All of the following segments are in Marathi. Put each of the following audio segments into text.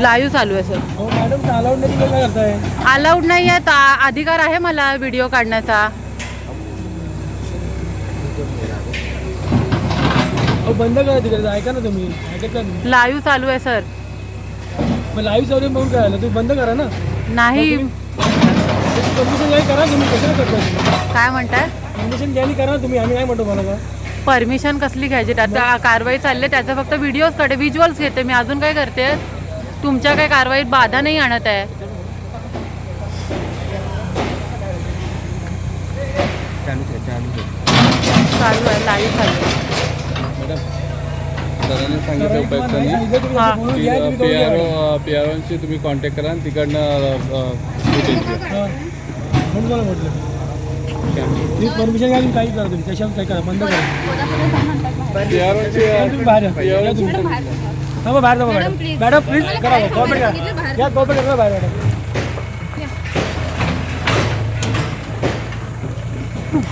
लाईव्ह चालू आहे सर मॅडम अलाउड नाही तुम्ही काय करताय? अलाउड नाही आहे ता- अधिकार आहे मला व्हिडिओ काढण्याचा. अहो बंद करा तिकडे ऐका ना तुम्ही. ऐकत का तुम्ही लाईव्ह चालू आहे सर मग लाईव्ह चालू म्हणून काय आलं तुम्ही बंद करा ना. नाही. परमिशन घ्यायला करा तुम्ही. करताय तुम्ही? काय म्हणताय? परमिशन घ्यायला करा तुम्ही. आम्ही काय म्हणतो मला का परमिशन कसली घ्यायची? आता कारवाई चालली आहे, त्याचं फक्त व्हिडिओजकडे व्हिज्युअल्स घेते मी. अजून काय करते? तुमच्या काही कारवाईत बाधा नाही आणत आहे? चालू आहे लाईव्ह सांगितलं उपायुक्तांनी तुम्ही की P R. O P R contact करा आणि तिकडनं अ, footage घ्या. म्हणून मला म्हटलं. तुम्ही परमिशन घ्या तुम्ही काही करा तुम्ही. कशाला काय करा बंद करा. पी आर तुम्ही बाहेर या. मग बाहेर जावा मॅडम मॅडम. प्लीज करा कॉपरेट करा या कॉपरेट करा बाहेर मॅडम.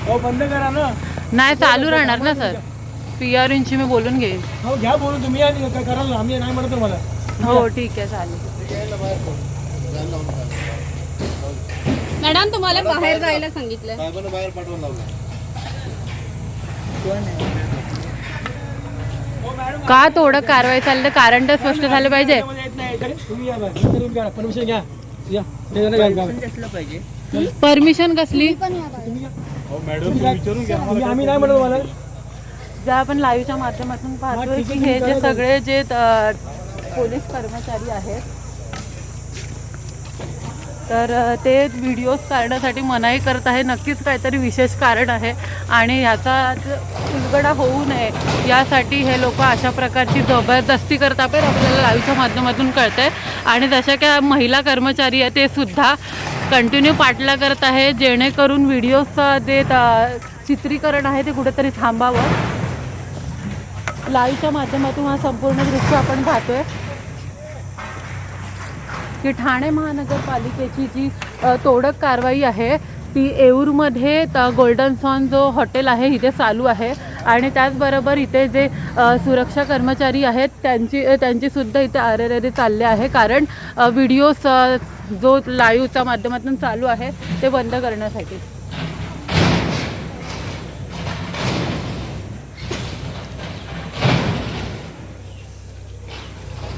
हो बंद करा ना. नाही चालू राहणार ना सर. पी आर इंची मी बोलून घेईन. हो घ्या बोलून तुम्ही आणि काय करा ना आम्ही नाही म्हणत तुम्हाला. हो ठीक आहे चालेल. मॅडम तुम्हाला बाहेर जायला सांगितलंय का थोडं कारवाई चाललं? कारण तर स्पष्ट झालं पाहिजे. परमिशन घ्या परमिशन कसली? आम्ही नाही म्हणत ज्या आपण लाईव्हच्या माध्यमातून पाहतोय की हे जे सगळे जे पोलीस कर्मचारी आहेत तर ते व्हिडिओज काढण्यासाठी मनाई करत आहे. नक्कीच काहीतरी विशेष कारण आहे. आणि ह्याचा उलगडा होऊ नये. यासाठी हे लोक अशा प्रकारची जबरदस्ती करतात. पण आपल्याला लाईव्हच्या माध्यमातून कळतंय. आणि जशा काय महिला कर्मचारी आहे ते सुद्धा कंटिन्यू पाठला करत आहे. जेणेकरून व्हिडिओजचं जे चित्रीकरण आहे ते कुठेतरी थांबावं. लाईव्हच्या माध्यमातून हा संपूर्ण दृश्य आपण पाहतो आहे की ठाणे महानगरपालिकेची जी तोडक कारवाई आहे ती येऊरमध्ये त- गोल्डन सॉन जो हॉटेल आहे इथे चालू आहे. आणि त्याचबरोबर इथे जे सुरक्षा कर्मचारी आहेत त्यांची त्यांचीसुद्धा इथे आरेरे चालले आहे. कारण व्हिडिओ व्हिडिओज जो लाईव्हच्या माध्यमातून चालू आहे ते बंद करण्यासाठी.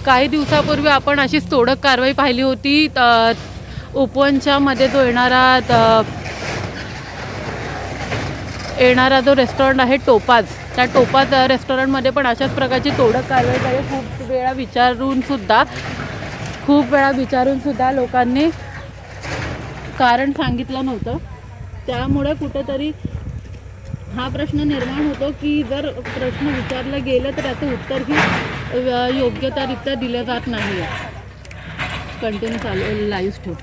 काही दिवसापूर्वी आपण अशीच तोडक कारवाई पाहिली होती. त- उपवनच्या मध्ये जो येणारा येणारा जो रेस्टॉरंट आहे टोपाज त्या टोपाज रेस्टॉरंटमध्ये पण अशाच प्रकारची तोडक कारवाई झाली. खूप वेळा विचारून सुद्धा खूप वेळा विचारून सुद्धा लोकांनी कारण सांगितलं नव्हतं. त्यामुळे कुठेतरी हा प्रश्न निर्माण होतो की जर प्रश्न विचारला गेलं तर त्याचं उत्तरही अ, योग्यतारित्या दिल्या जात नाही कंटिन्यू चालू लाईव्ह ठेव